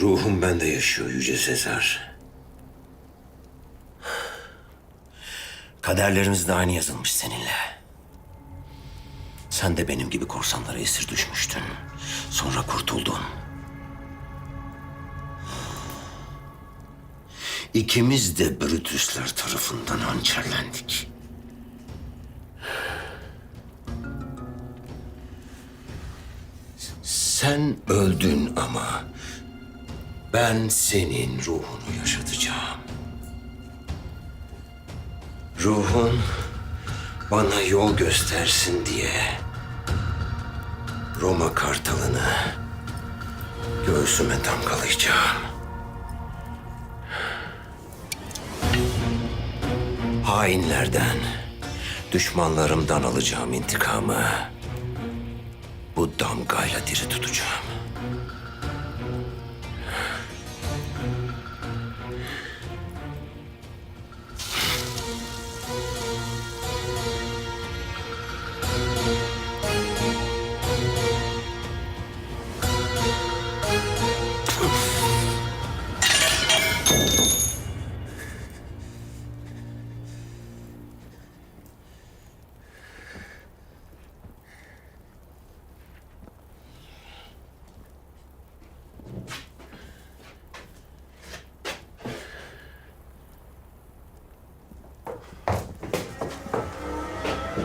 Ruhum bende yaşıyor Yüce Sezar. Kaderlerimiz de aynı yazılmış seninle. Sen de benim gibi korsanlara esir düşmüştün. Sonra kurtuldun. İkimiz de Brutuslar tarafından hançerlendik. Sen öldün ama ben senin ruhunu yaşatacağım. Ruhun bana yol göstersin diye Roma kartalını göğsüme damgalayacağım. Hainlerden, düşmanlarımdan alacağım intikamı bu damgayla diri tutacağım.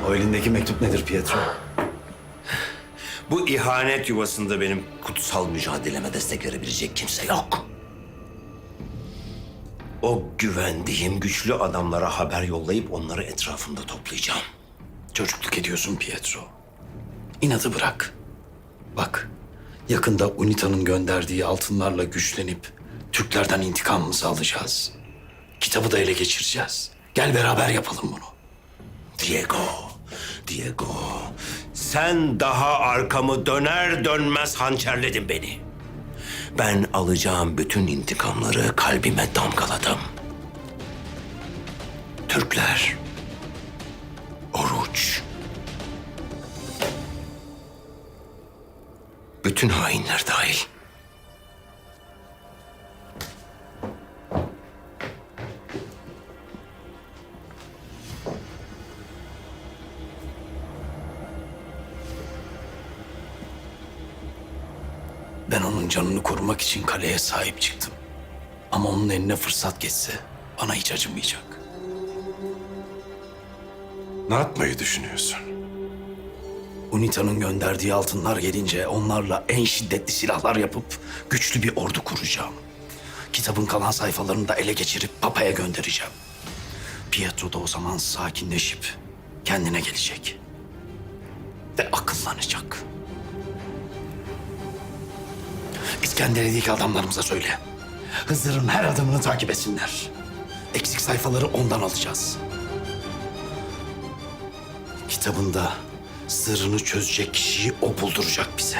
O elindeki mektup nedir Pietro? Bu ihanet yuvasında benim kutsal mücadeleme destek verebilecek kimse yok. O güvendiğim güçlü adamlara haber yollayıp onları etrafımda toplayacağım. Çocukluk ediyorsun Pietro. İnadı bırak. Bak, yakında UNITA'nın gönderdiği altınlarla güçlenip Türklerden intikamımızı alacağız. Kitabı da ele geçireceğiz. Gel beraber yapalım bunu. Diego, Diego. Sen daha arkamı döner dönmez hançerledin beni. Ben alacağım bütün intikamları kalbime damgaladım. Türkler, oruç. Bütün hainler dahil. Ben onun canını korumak için kaleye sahip çıktım. Ama onun eline fırsat geçse bana hiç acımayacak. Ne yapmayı düşünüyorsun? UNITA'nın gönderdiği altınlar gelince onlarla en şiddetli silahlar yapıp güçlü bir ordu kuracağım. Kitabın kalan sayfalarını da ele geçirip Papa'ya göndereceğim. Pietro da o zaman sakinleşip kendine gelecek. Ve akıllanacak. İskenderiye'deki adamlarımıza söyle. Hızır'ın her adımını takip etsinler. Eksik sayfaları ondan alacağız. Kitabında sırrını çözecek kişiyi o bulduracak bize.